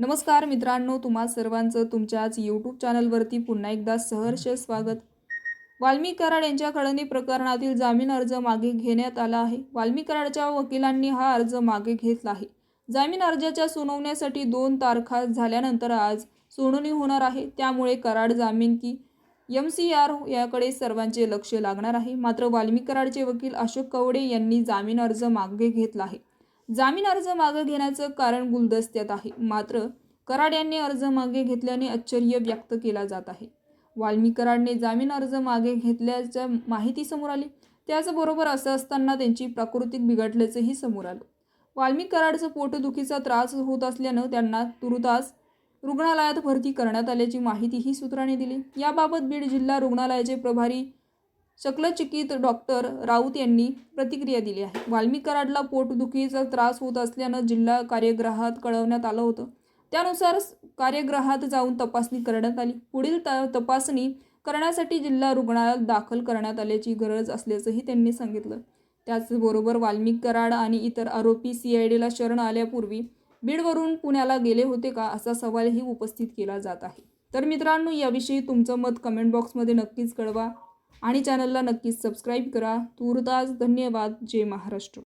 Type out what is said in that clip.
नमस्कार मित्रांनो तुम्हा सर्वांचं तुमच्याच यूट्यूब चॅनलवरती पुन्हा एकदा सहर्ष स्वागत. वाल्मी कराड यांच्या खडणी प्रकरणातील जामीन अर्ज मागे घेण्यात आला आहे. वाल्मी कराडच्या वकिलांनी हा अर्ज मागे घेतला आहे. जामीन अर्जाच्या सुनावण्यासाठी दोन तारखा झाल्यानंतर आज सुनावणी होणार आहे. त्यामुळे कराड जामीन की एम सी आर याकडे सर्वांचे लक्ष लागणार आहे. मात्र वाल्मी कराडचे वकील अशोक कवडे यांनी जामीन अर्ज मागे घेतला आहे. जामीन अर्ज मागे घेण्याचं कारण गुलदस्त्यात आहे. मात्र कराड यांनी अर्ज मागे घेतल्याने आश्चर्य व्यक्त केला जात आहे. वाल्मी कराडने जामीन अर्ज मागे घेतल्याच्या माहिती समोर आली. त्याचबरोबर असं असताना त्यांची प्राकृतिक बिघडल्याचंही समोर आलं. वाल्मी कराडचं पोटदुखीचा त्रास होत असल्यानं त्यांना तुरुतास रुग्णालयात भरती करण्यात आल्याची माहितीही सूत्रांनी दिली. याबाबत बीड जिल्हा रुग्णालयाचे प्रभारी शल्यचिकित डॉक्टर राऊत यांनी प्रतिक्रिया दिली आहे. वाल्मी कराडला पोटदुखीचा त्रास होत असल्यानं जिल्हा कार्यगृहात कळवण्यात आलं होतं. त्यानुसार कार्यग्रहात कार्यगृहात जाऊन तपासणी करण्यात आली. पुढील त तपासणी करण्यासाठी जिल्हा रुग्णालयात दाखल करण्यात आल्याची गरज असल्याचंही त्यांनी सांगितलं. त्याचबरोबर वाल्मिक कराड आणि इतर आरोपी सी आय डीला शरण आल्यापूर्वी बीडवरून पुण्याला गेले होते का असा सवालही उपस्थित केला जात आहे. तर मित्रांनो याविषयी तुमचं मत कमेंट बॉक्समध्ये नक्कीच कळवा. आणि चॅनलला नक्कीच सबस्क्राईब करा. तूर्तास धन्यवाद. जय महाराष्ट्र.